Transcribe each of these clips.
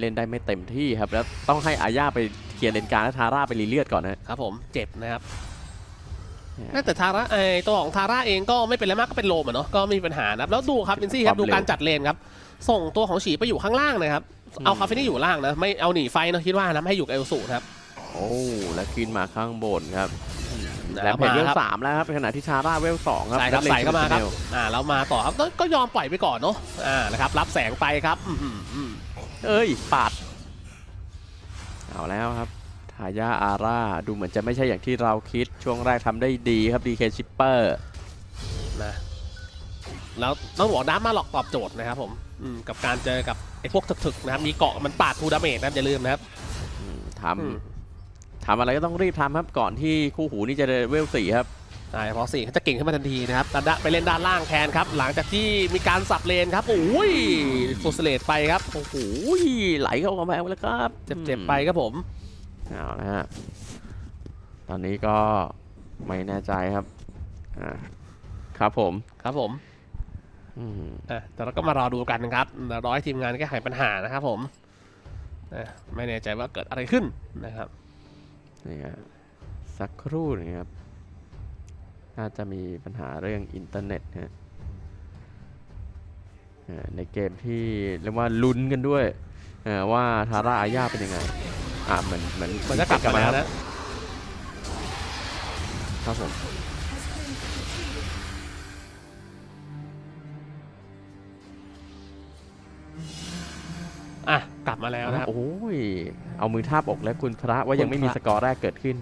เล่นได้ไม่เต็มที่ครับ แล้วต้องให้อาญาไปเคลียร์เลนกลางและทาร่าไปรีเลียดก่อนนะครับผมเจ็บนะครับเนี่ยน่าแต่ทาร่าไอตัวของทาร่าเองก็ไม่เป็นอะไรมากก็เป็นโลมอะเนาะก็ไม่มีปัญหานะครับแล้วดูครับอินซี่ครับความดูเร็วการจัดเลนครับ ส่งตัวของฉีไปอยู่ข้างล่างนะครับอืมเอาคาเฟนี่อยู่ล่างนะไม่เอาหนีไฟนะคิดว่านะไม่ให้อยู่กับเอลสูครับโอ้แล้วขึ้นมาข้างบนครับแล้วแล้วเพจเวลมาครับสามแล้วครับในขณะที่ทาร่าเวลสองครับใช่ครับแล้วใส่เข้ามาครับเลนอ่าแล้วมาต่อครับก็ก็ยอมปล่อยไปก่อนเนาะอ่านะครับรับแสงไปครับอืมอืมอืม เอ้ยปาด เอาแล้วครับทายาอาร่าดูเหมือนจะไม่ใช่อย่างที่เราคิดช่วงแรกทำได้ดีครับดีเคชิปเปอร์นะแล้วต้องบอกน้ำมาหลอกตอบโจทย์นะครับผมอืมกับการเจอกับไอ้พวกถึกๆนะครับมีเกาะมันปาดทูดาเมจนะครับอย่าลืมนะครับ ทอืมำทำอะไรก็ต้องรีบทำครับก่อนที่คู่หูนี่จะเวลสี่ครับ ใช่เพราะสี่เขาจะเก่งขึ้นมาทันทีนะครับดันดะไปเล่นด้านล่างแทนครับ หลังจากที่มีการสับเลนครับ โอ้ยฟูสเลตไปครับ โอ้โหไหลเข้ากำแพงไปแล้วครับ เจ็บๆไปครับผมเอาละฮะ ตอนนี้ก็ไม่แน่ใจครับ อ่า ครับผม ครับผมอืมอะแต่เราก็มารอดูกันนะครับเดี๋ยวรอให้ทีมงานแก้ไขปัญหานะครับผมอะไม่แน่ใจว่าเกิดอะไรขึ้นนะครับ นี่ครับสักครู่หนึงครับ น่าจะมีปัญหาเรื่องอินเทอร์เน็ตฮะอ่าในเกมที่เรียกว่าลุ้นกันด้วยอ่าว่าทาร่าอาญาเป็นยังไงอ่าเหมือนเหมือนมันจะกลับมาแล้วนะครับผมอะกลับมาแล้วนะครับโอ้ยเอามือทาบอกแล้วคุณพระว่ายังไม่มีคุณพสระกอร์แรกเกิดขึ้น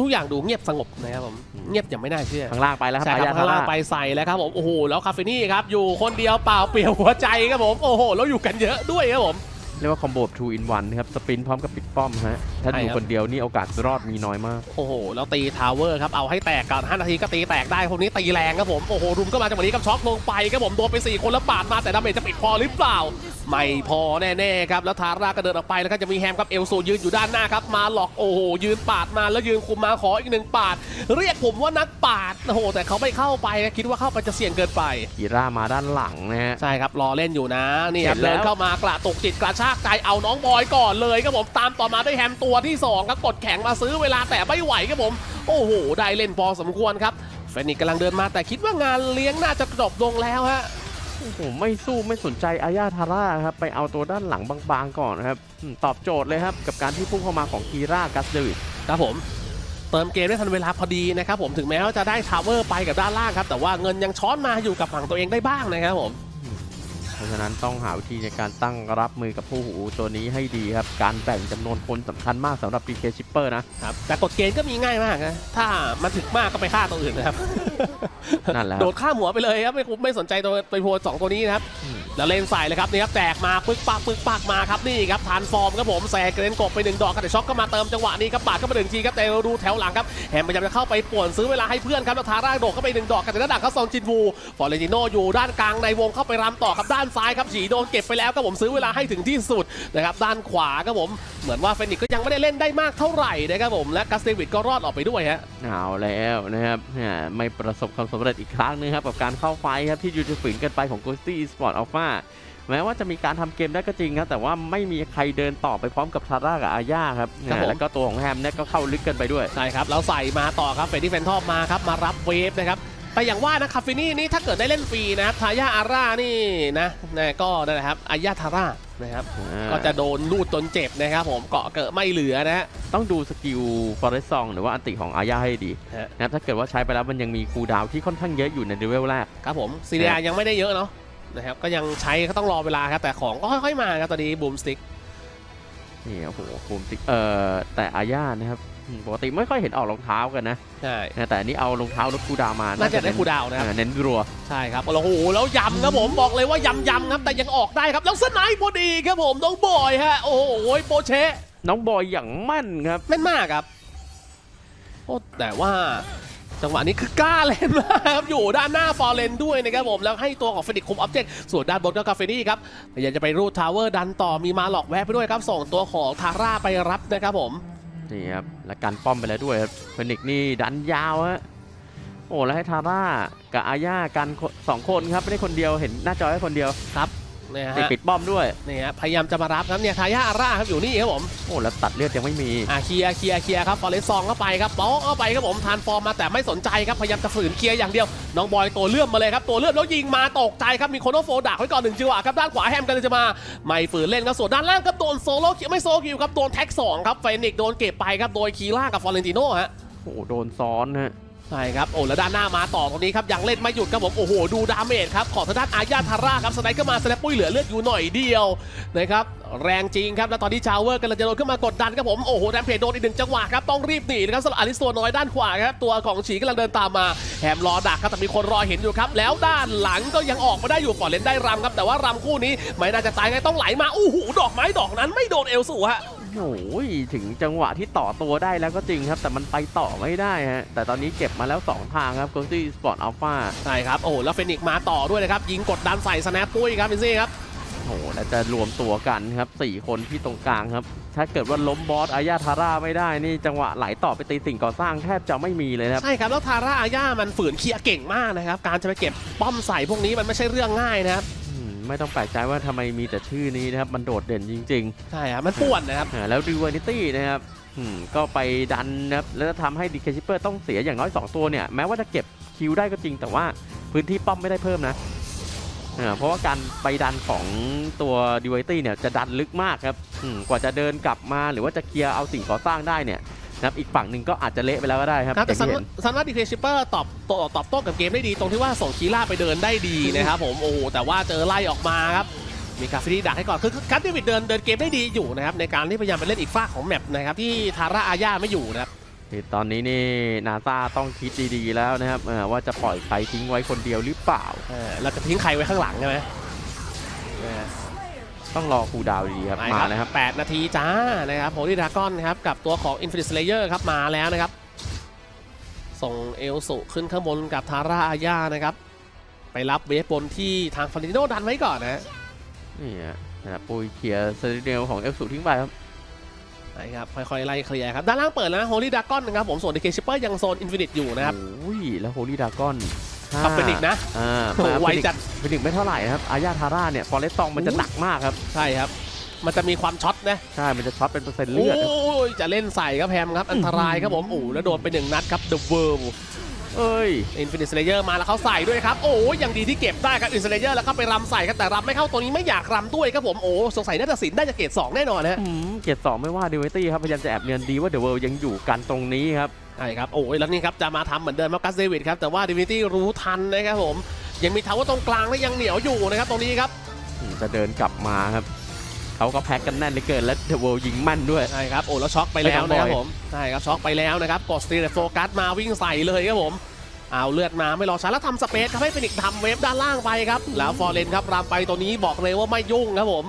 ทุกอย่างดูเงียบสงบนะครับผมอืมเงียบอย่างไม่น่าเชื่อข้างล่างไปแล้วครับใช่อาคญารับทาข้างล่าร่างไปใส่แล้วครับผมโอ้โหแล้วคาเฟนี่ครับอยู่คนเดียวเปล่าเปลี่ยวหัวใจครับผมโอ้โหแล้วอยู่กันเยอะด้วยครับผม เรียกว่าคอมโบ2 in 1ครับ สปินพร้อมกับปิดป้อมฮะ ถ้าใช่อยู่ครับคนเดียวนี่โอกาสรอดมีน้อยมาก โอ้โห แล้วตีทาวเวอร์ครับ เอาให้แตกก่อน5นาทีก็ตีแตกได้คนนี้ตีแรงครับผม โอ้โห รุมก็มาจังหวะนี้กับช็อคลงไปครับผมโดนไป 4 คนแล้วปาดมาแต่ดาเมจจะปิดพอหรือเปล่า ไม่พอแน่ๆครับ แล้วทาร่าก็เดินออกไปแล้วก็จะมีแฮมกับเอลซูยืนอยู่ด้านหน้าครับ มาหลอกโอ้โหยืนปาดมาแล้วยืนคุมมาขออีกหนึ่งปาด เรียกผมว่านักปาด โอ้โห แต่เขาไม่เข้าไปนะคิดว่าเข้าไปจะเสี่ยงเกินไปกีร่ามาด้านหลังนะฮะ ใช่ครับ รอเล่นอยู่นะ นี่ครับเห็นแล้วเดินเข้ามากระตุกจิตกระชากใจเอาน้องบอยก่อนเลยครับผมตามต่อมาด้วยแฮมตัวที่สองครับกดแข็งมาซื้อเวลาแต่ไม่ไหวครับผม โอ้โห ได้เล่นพอสมควรครับเฟนิกซ์กำลังเดินมาแต่คิดว่างานเลี้ยงน่าจะจบลงแล้วฮะโอ้โหไม่สู้ไม่สนใจอาญาทาร่าครับไปเอาตัวด้านหลังบางๆก่อนนะครับอืมตอบโจทย์เลยครับกับการที่พุ่งเข้ามาของกีร่ากัสเดวิดครับผมเติมเกมได้ทันเวลาพอดีนะครับผมถึงแม้ว่าจะได้ทาวเวอร์ไปกับด้านล่างครับแต่ว่าเงินยังช้อนมาอยู่กับฝั่งตัวเองได้บ้างนะครับผม เพราะฉะนั้นต้องหาวิธีในการตั้งรับมือกับผู้หูตัวนี้ให้ดีครับ การแบ่งจำนวนคนสำคัญมากสำหรับ PK Shipper นะครับ แต่กดเกณฑ์ก็มีง่ายมากนะ ถ้ามันถึกมากก็ไปฆ่าตัวอื่นนะครับ นั่นแหละครับโดดข้ามหัวไปเลยครับ ไม่คุ้มไม่สนใจตัวไปโพสองตัวนี้นะครับอืมแล้วเล่นใส่เลยครับนี่ครับแจกมาปึ๊กปักปึ๊กปักมาครับนี่ครับทานฟอร์มครับผมแซงเกรนกบไปหนึ่งดอกกันแต่ช็อกก็มาเติมจังหวะนี้ครับปาดเข้ามาหนึ่งทีครับแต่ดูแถวหลังครับแฮมพยายามจะเข้าไปป่วนซื้อเวลาให้เพื่อนครับแล้วทาร่าโดดเข้าไปหนึ่งดอกกันแต่ด้านหลังเขาซองจินวูฟอร์เรนติโนอยู่ด้านกลางในวงเข้าไปรำต่อครับด้านซ้ายครับฉีโดนเก็บไปแล้วครับผมซื้อเวลาให้ถึงที่สุดนะครับด้านขวาครับผมเหมือนว่าเฟนิกซ์ก็ยังไม่ได้เล่นได้มากเท่าไหร่นะครับผมและกัสเตวิดก็รอดออกไปด้วยฮะเอาแล้วนะครับแหมไม่ประสบความสำเร็จอีกครั้งนึงครับกับการเข้าไฟท์ครับที่ยูจะฝืนกันไปของ Ghosty Esport Alpha แม้ว่าจะมีการทำเกมได้ก็จริงครับแต่ว่าไม่มีใครเดินต่อไปพร้อมกับทาร่ากับอาญาครับครับผมแล้วก็ตัวของแฮมเนี่ยก็เข้าลึกกันไปด้วยใช่ครับแล้วใส่มาต่อครับเฟรดดี้แฟนทอมมาครับมารับเวฟนะครับ แต่อย่างว่านะคาฟินี่นี่ถ้าเกิดได้เล่นฟรีนะครับทายาอาร่านี่นะนะก็นั่นแหละครับอายาทาร่านะครับก็จะโดนลูดจนเจ็บนะครับผมเกาะเกิดไม่เหลือนะฮะต้องดูสกิลฟอเรสซองหรือว่าอันติของอาญาให้ดีฮะนะครับถ้าเกิดว่าใช้ไปแล้วมันยังมีคูลดาวน์ที่ค่อนข้างเยอะอยู่ในเลเวลแรกครับผมซีเรียยังไม่ได้เยอะเนาะนะครับก็ยังใช้ก็ต้องรอเวลาครับแต่ของก็ค่อยๆมาครับตอนนี้บูมสติ๊กนี่โอ้โหภูมิติเอ่อแต่อาญานะครับอืม ปกติไม่ค่อยเห็นออกรองเท้ากันนะใช่นะแต่อันนี้เอารองเท้าลดคูลดาวน์มาน่าจะได้เน้นคูลดาวน์นะครับเออเน้นรัวใช่ครับโอ้โหแล้วยำครับผมบอกเลยว่ายำยำๆครับแต่ยังออกได้ครับแล้วสไนป์พอดีครับผมน้องบอยฮะโอ้โหโปเชะน้องบอยอย่างมั่นครับแม่นมากครับโอ้แต่ว่าจังหวะนี้คือกล้าเล่นมากครับ อยู่ด้านหน้าฟอร์เรนด้วยนะครับผม แล้วให้ตัวของเฟนิกคุมออบเจกต์ส่วนด้านบนก็กาเฟนี่ครับพยายามจะไปรูดทาวเวอร์ดันต่อมีมาหลอกแวะไปด้วยครับ ส่งตัวของทาร่าไปรับนะครับผม นี่ครับและการป้อมไปแล้วด้วยครับเฟนิกนี่ดันยาวฮะโอ้แล้วให้ทาร่ากับอาญากันสองคนครับไม่ได้คนเดียวเห็นหน้าจอแค่คนเดียวครับ เนี่ยติดฮะปิดป้อมด้วยนี่ฮะพยายามจะมารับครับเนี่ยทายาอาร่าครับอยู่นี่ครับผมโอ้แล้วตัดเลือดยังไม่มีอ่าเคลียร์เคลียร์เคลียร์ครับฟอเรสซองเข้าไปครับป๊อกเข้าไปครับผมทานฟอร์มมาแต่ไม่สนใจครับพยายามจะฝืนเคลียร์อย่างเดียวน้องบอยตัวเลื่อมมาเลยครับตัวเลื่อมแล้วยิงมาตกใจครับมีโคโนโฟดักไว้ก่อนหนึ่งจังหวะครับด้านขวาแฮมกันเลยจะมาไม่ฝืนเล่นครับส่วนด้านล่างครับโดนโซโล่คิวไม่โซโลคิวครับโดนแท็กสองครับเฟนิกซ์โดนเก็บไปครับโดยคีล่ากับฟอเรนติโน่ฮะโอ้โดนซ้อนฮะ ใช่ครับโอ้แล้วด้านหน้ามาต่อตรงนี้ครับยังเล่นไม่หยุดครับผมโอ้โหดูดาเมจครับของทางด้านอาญาทาร่าครับสไนด์ก็มาสแนปปุ้ยเหลือเลือดอยู่หน่อยเดียวนะครับแรงจริงครับแล้วตอนนี้ชาวเวอร์กำลังจะโดนขึ้นมากดดันครับผมโอ้โหแดมเพจโดนอีกหนึ่งจังหวะครับต้องรีบหนีนะครับสำหรับอลิสตัวน้อยด้านขวาครับตัวของฉีกำลังเดินตามมาแฮมรอดักครับแต่มีคนรอเห็นอยู่ครับแล้วด้านหลังก็ยังออกมาได้อยู่ก่อนเล่นได้รำครับแต่ว่ารำคู่นี้ไม่น่าจะตายไงต้องไหลมาอู้หูดอกไม้ดอกนั้นไม่โดนเอลสูฮะ โอ้ยถึงจังหวะที่ต่อตัวได้แล้วก็จริงครับ แต่มันไปต่อไม่ได้ฮะแต่ตอนนี้เก็บมาแล้ว 2 ทางครับ g o ซี่สปอร์ตอัลฟาใช่ครับ โอ้แล้วเฟนิกซ์มาต่อด้วยนะครับ ยิงกดดันใส่สแนปปุ้ยครับพินซี่ครับโอ้โหแล้วจะรวมตัวกันครับ 4 คนที่ตรงกลางครับ ถ้าเกิดว่าล้มบอสอาญาทาร่าไม่ได้นี่จังหวะไหลต่อไปตีสิ่งก่อสร้างแทบจะไม่มีเลยนะครับใช่ครับแล้วทาร่าอาย่ามันฝืนเคลียร์เก่งมากนะครับการจะไปเก็บป้อมใส่พวกนี้มันไม่ใช่เรื่องง่ายนะครับอืม ไม่ต้องแปลกใจว่าทำไมมีแต่ชื่อนี้นะครับมันโดดเด่นจริงใช่ครับมันป่วนนะครับ ๆอ่าแล้วดิว a นิตี้นะครับอืมก็ไปดันนะครับแล้วทำให้ดีเคชิเปอร์ต้องเสียอย่างน้อย 2 ตัวเนี่ย แม้ว่าจะเก็บคิวได้ก็จริง แต่ว่าพื้นที่ป้อมไม่ได้เพิ่มนะอ่าเพราะว่าการไปดันของตัวดิว a นิตี้เนี่ยจะดันลึกมากครับอืมกว่าจะเดินกลับมาหรือว่าจะเคลียร์เอาสิ่งก่อสร้างได้เนี่ย นะครับอีกฝั่งหนึ่งก็อาจจะเละไปแล้วก็ได้ครับครับแต่อซัย่านงที่ว่าเห็นซันว่าดีเคชิปเปอร์ตอบตอบตอบโต้กับเกมได้ดี ตรงที่ว่าส่งคีล่าไปเดินได้ดีนะครับผมโอ้โหแต่ว่าเจอไล่ออกมาครับมีคาฟินีดักให้ก่อนคือคัตเดวิดเดินเดินเกมได้ดีอยู่นะครับในการที่พยายามไปเล่นอีกฝ้ากของแมปนะครับที่ทาร่าอาญาไม่อยู่นะครับคือตอนนี้นี่นาซาต้องคิดดีๆแล้วนะครับเอ่อว่าจะปล่อยใครทิ้งไว้คนเดียวหรือเปล่าเออเราจะทิ้งใครไว้ข้างหลังใช่ไหมเออ ต้องรอคูลดาวน์ดีๆครับไปมาแล้วครับแปดนาทีจ้านะครับโ o ลีดากอนครับกับตัวของ Infinite Slayer ครับมาแล้วนะครับ ส่งเอลสุขึ้นข้างบนกับทาร่าอาญานะครับ ไปรับเวฟบนที่ทางฟาริโนดันไว้ก่อนนะนี่ฮะนะครับปุยเคลียร์เซเนลของเอฟสูทิ้งไปครับนะครับค่อยๆไล่เคลียร์ครับ ด้านล่างเปิดแล้วนะโ o ลีดากอนนะครับผมส่วนดีเคชิปเปอร์ยังโซนอินฟินิตอยู่นะครับโอ้ยแล้วโฮลี่ดากอน กับเฟนิกซ์นะอ่าโอ้โหไวจัดเฟนิกซ์ไม่เท่าไหร่นะครับอาญาทาร่าเนี่ยฟอเรสตองมันจะหนักมากครับใช่ครับ มันจะมีความช็อตนะใช่ มันจะช็อตเป็นเปอร์เซ็นต์โอ้เลือดนะยจะเล่นใส่ครับแพมครับอันตรายครับผมโอ้โหแล้วโดนไปหนึ่งนัดครับ The World เอ้ยอินฟินิตสเลเยอร์มาแล้วเขาใส่ด้วยครับ โอ้ยยังดีที่เก็บได้ครับอินฟินิตสเลเยอร์แล้วก็ไปรำใส่ครับแต่รำไม่เข้าตัวนี้ไม่อยากรำด้วยครับผมโอ้สงสัยน่าจะสินได้จะเกรดสองแน่นอนนะฮะอืมเกียรติสองไม่ว่าดิวตี้ครับพยายามจะแอบเนียนดีว่าเดอะเวิลด์ยังอยู่กันตรงนี้ครับ ใช่ครับ โอ้ยแล้วนี่ครับจะมาทำเหมือนเดิมครับกัสเดวิดครับ แต่ว่าดิวิตี้รู้ทันนะครับผม ยังมีทาวเวอร์ตรงกลางและยังเหนียวอยู่นะครับตรงนี้ครับอืมจะเดินกลับมาครับเขาก็แพ็กกันแน่นเหลือเกินและเดอะเวิลด์ยิงมั่นด้วยใช่ครับโอ้แล้วช็อกไปแล้วนะครับไม่ต้องบ่อยผมใช่ครับช็อกไปแล้วนะครับกดสตีลโฟกัสมาวิ่งใส่เลยครับผมเอาเลือดมาไม่รอช้าแล้วทำสเปซครับให้เป็นอีกทำเวฟด้านล่างไปครับ แล้วฟอร์เรนครับรำไปตัวนี้บอกเลยว่าไม่ยุ่งครับผม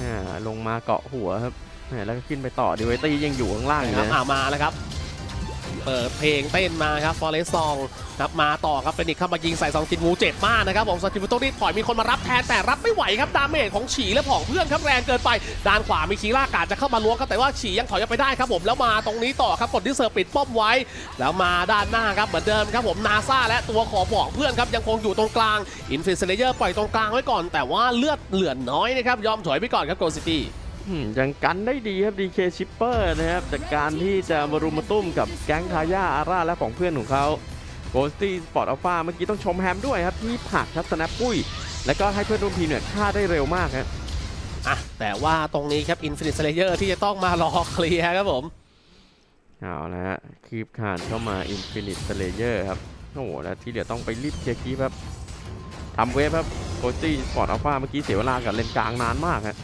อ่าลงมาเกาะหัวครับอ่าแล้วก็ขึ้นไปต่อดิวตี้ยังอยู่ข้างล่างอยู่ครับนะอ่ามาแล้วครับ เปิดเพลงเต้นมาครับฟอร์เรสซองครับมาต่อครับเฟนิกเข้ามายิงใส่ซองจินวูเจ็บมากนะครับผมซองจินวูต้องรีบถอยมีคนมารับแทนแต่รับไม่ไหวครับดาเมจของฉีและผองเพื่อนครับแรงเกินไปด้านขวามีคีร่ากาจะเข้ามาล้วงครับแต่ว่าฉียังถอยออกไปได้ครับผมแล้วมาตรงนี้ต่อครับกดที่เซอร์ปิดป้อมไว้ แล้วมาด้านหน้าครับเหมือนเดิมครับผมนาซาและตัวขอบอกเพื่อนครับยังคงอยู่ตรงกลางอินฟินิตเลเยอร์ปล่อยตรงกลางไว้ก่อน แต่ว่าเลือดเหลือน้อยนะครับยอมถอยไปก่อนครับโกลซิตี้ ยังกันได้ดีครับ DK Shipper นะครับจากการที่จะมารุมมาตุ้มกับแก๊งทายาอาร่าและของเพื่อนของเขา g h o s t y Sport Alpha เมื่อกี้ต้องชมแฮมด้วยครับที่ผลักครับสแนปปุ้ย แล้วก็ให้เพื่อนร่วมทีมเนี่ยฆ่าได้เร็วมากครับอะแต่ว่าตรงนี้ครับอินฟินิตเลเยอร์ที่จะต้องมารอเคลียร์ครับผมเอาละฮะคีบคานเข้ามา Infinite Slayer ครับโอ้โหแล้วที่เหลือต้องไปรีบเคลียร์คีบครับทำเวฟครับ g h o s t y Sport Alpha เมื่อกี้เสียเวลากับเลนกลางนานมากครับ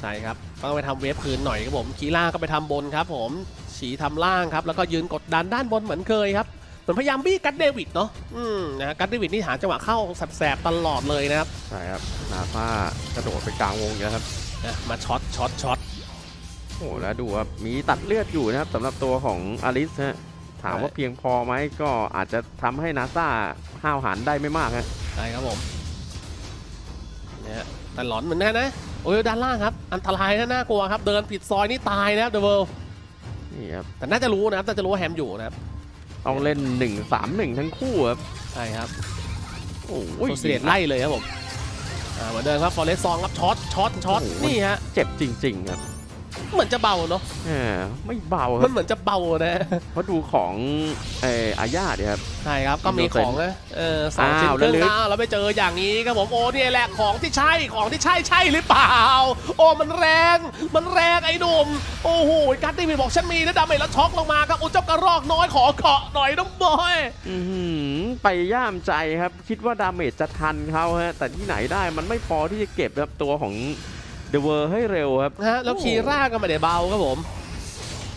ใช่ครับ ต้องไปทำเวฟคืนหน่อยครับผมคีล่าก็ไปทำบนครับผมฉีทำล่างครับแล้วก็ยืนกดดันด้านบนเหมือนเคยครับเหมือนพยายามบี้กัดเดวิดเนาะอืมนะกัดเดวิดนี่หาจังหวะเข้าแสบๆตลอดเลยนะครับใช่ครับนาฟ้ากระโดดไปกลางวงเยอะครับนะมาช็อตช็อตช็อตโอ้โหแล้วดูครับมีตัดเลือดอยู่นะครับสำหรับตัวของอลิสฮะถามว่าเพียงพอไหมก็อาจจะทำให้นาซาห้าวหาญได้ไม่มากฮะใช่ครับผมเนี่ยแต่หลอนเหมือนกันนะโอ้ยด้านล่างครับ อันตรายนะน่ากลัวครับ เดินผิดซอยนี่ตายนะครับเดอะเวิลด์นี่ครับแต่น่าจะรู้นะครับน่าจะรู้ว่าแฮมอยู่นะครับต้องเล่น 1 3 1 ทั้งคู่ครับใช่ครับโอ้โซยเซียตไล่เลยครับผมอ่าเหมือนเดิมครับฟอเรสซองครับช็อตช็อตช็อตโอ้โหนี่ฮะเจ็บจริง ๆ ครับ เหมือนจะเบาเนาะแหมไม่เบาคมัรันบเหมือนจะเบานะ เพราะดูของเอ่ออาญาเนี่ยครับ ใช่ครับ ก็มีของนะเออสองอ้าวชิ้นครึ่งแล้วลึก อ้าวแล้วไปเจออย่างนี้ครับผมโอ้เนี่ยแหละของที่ใช่ของที่ใช่ใช่หรือเปล่า โอ้มันแรง มันแรงไอ้หนุ่มโอ้โหกัตตี้วินบอกฉันมีนะดาเมจแล้วช็อกลงมาครับโอ้เจ้ากระรอกน้อยขอเกาะหน่อยน้องบอยอื้อหือไปย่ามใจครับ คิดว่าดาเมจจะทันเขาฮะแต่ที่ไหนได้มันไม่พอที่จะเก็บครับตัวของ เดอะเวอร์ให้เร็วครับนะฮะแล้วคีร่าก็ไม่ได้เบาครับผม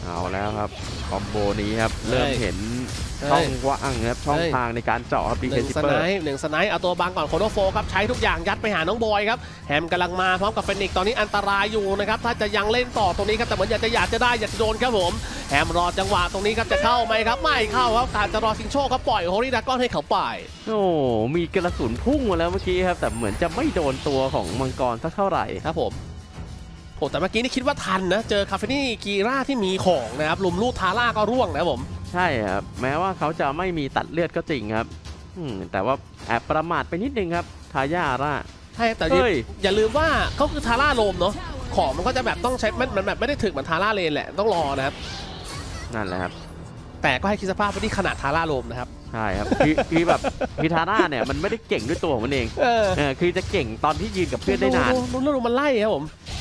เอาแล้วครับคอมโบนี้ครับ เริ่มเฮ้ยเห็นเฮ้ย ช่องว่างครับช่องเฮ้ยทางในการเจาะครับดีหเคนึ่งซิสเปอไนร์ป์หนึ่งสไนป์เอาตัวบังก่อนโคโนโฟครับใช้ทุกอย่างยัดไปหาน้องบอยครับแฮมกำลังมาพร้อมกับเฟนิกซ์ตอนนี้อันตรายอยู่นะครับถ้าจะยังเล่นต่อตรงนี้ครับแต่เหมือนอยากจะอยากจะได้อยากจะโดนครับผมแฮมรอจังหวะตรงนี้ครับจะเข้าไหมครับไม่เข้าครับการจะรอชิงโชคครับปล่อยโฮลี่ดากอนให้เขาไปโอ้มีกระสุนพุ่งมาแล้วเมื่อกี้ครับแต่เหมือนจะไม่โดนตัวของมังกรสักเท่าไหร่ครับผมโอ้แต่เมื่อกี้นี่คิดว่าทันนะเจอคาเฟนี่กีร่าที่มีของนะครับลุมลูดทาร่าก็ร่วงนะครับผม ใช่ครับแม้ว่าเขาจะไม่มีตัดเลือดก็จริงครับอืมแต่ว่าแอบประมาทไปนิดนึงครับทายาร่าใช่แต่เฮ้ยอย่าลืมว่าเขาคือทาร่าโลมเนาะของมันก็จะแบบต้องใช้มันมันแบบไม่ได้ถึกเหมือนทาร่าเลนแหละต้องรอนะครับนั่นแหละครับแต่แต่ก็ให้คิดสภาพว่าที่ขนาดทาร่าโลมนะครับใช่ครับคือคือแบบพิทาร่าเนี่ยมันไม่ได้เก่งด้วยตัวของมันเองเออเออคือจะเก่งตอนที่ยืนกับเพื่อนได้นานดูดูดูมันไล่ครับผมโ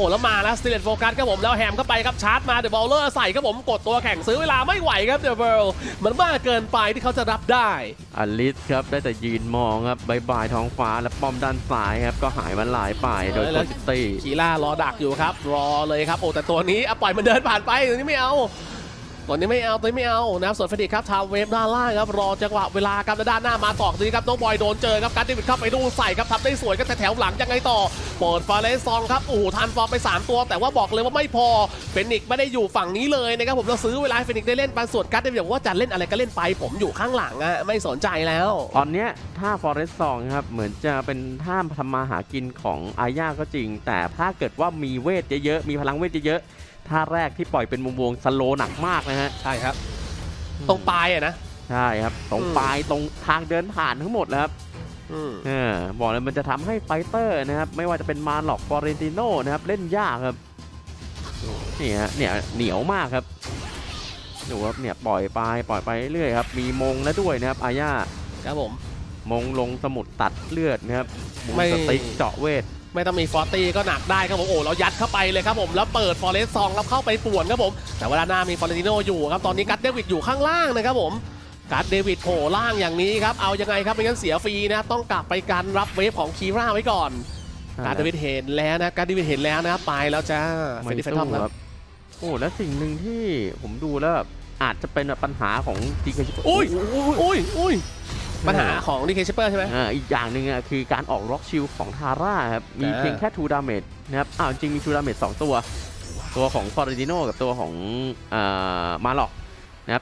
อ้แล้วมาแล้วสติเลตโฟกัสครับผมแล้วแฮมเข้าไปครับชาร์จมาเดอะบอลเลอร์ใส่ครับผมกดตัวแข่งซื้อเวลาไม่ไหวครับเดอะเบิร์ลมันมากเกินไปที่เขาจะรับได้อลิสครับได้แต่ยืนมองครับบายบายท้องฟ้าและป้อมด้านซ้ายครับก็หายมันหลายไปโดยเออโคแล้วชิตี้คีล่ารอดักอยู่ครับรอเลยครับโอ้แต่ตัวนี้อะปล่อยมันเดินผ่านไปตัวนี้ไม่เอา ตัวนี้ไม่เอาตัวนี้ไม่เอานะครับส่วนเฟรดดี้ครับทาวเวฟด้านล่างครับรอจังหวะเวลาครับแล้วด้านหน้ามาต่อตัวนี้ครับน้องบอยโดนเจอครับการดิวิดเข้าไปดูใส่ครับทำได้สวยครับแต่แถวหลังยังไงต่อเปิดฟาเลสซองครับโอ้โหทันฟอร์มไป 3 ตัว แต่ว่าบอกเลยว่าไม่พอเฟนิกซ์ไม่ได้อยู่ฝั่งนี้เลยนะครับผมเราซื้อเวลาเฟนิกซ์ได้เล่นปันส่วนการดิวิดบอกว่าจะเล่นอะไรก็เล่นไปผมอยู่ข้างหลังอะไม่สนใจแล้ว ตอนเนี้ยท่าฟอเรสซองครับเหมือนจะเป็นท่าทำมาหากินของอาญาก็จริง แต่ถ้าเกิดว่ามีเวทเยอะๆมีพลังเวทเยอะๆ ท่าแรกที่ปล่อยเป็นมุมวงสโลว์หนักมากนะฮะใช่ครับ ตรงปลายอะนะ ใช่ครับตรงอืมปลายตรงทางเดินผ่านทั้งหมดแล้วครับอืมเออบอกเลยมันจะทำให้ไฟเตอร์นะครับ ไม่ว่าจะเป็นมาหลอกฟอเรนติโนนะครับ เล่นยากครับนี่ฮะเนี่ยเหนียวมากครับดูครับเนี่ยปล่อยไปปล่อยไปเรื่อยครับ มีมงแล้วด้วยนะครับอาญาครับผมมงลงสมุดตัดเลือดนะครับบูมไม่สติ๊กเจาะเวท ไม่ต้องมีฟอร์ตี้ก็หนักได้ครับผมโอ้เรายัดเข้าไปเลยครับผมแล้วเปิดฟอเรสซองแล้วเข้าไปป่วนครับผมแต่เวลาหน้ามีฟอเรนติโนอยู่ครับตอนนี้กัตเดวิดอยู่ข้างล่างนะครับผมกัตเดวิดโผล่ล่างอย่างนี้ครับเอายังไงครับไม่งั้นเสียฟรีนะต้องกลับไปการรับเวฟของคีร่าไว้ก่อนกัตเดวิดเห็นแล้วนะกัตเดวิดเห็นแล้วนะครับไปแล้วจ้าเฟไม่รดดี้แฟนทสู้อมคครัรับบโอ้แล้วสิ่งหนึ่งที่ผมดูแล้วแบบอาจจะเป็นปัญหาของดีเคชิอุ้ยอุ้ยอุ้ย ปัญหาของดีเคชิเปอร์ใช่ไหมอ่าอีกอย่างหนึ่งอะคือการออกล็อกชิลของทาร่าครับมีอ่าเพียงแค่ทูดาเมจนะครับอ้าวจริงมีทูดาเมจสองตัว ตัวของฟอร์ดิโนกับตัวของอ่ามาหลอก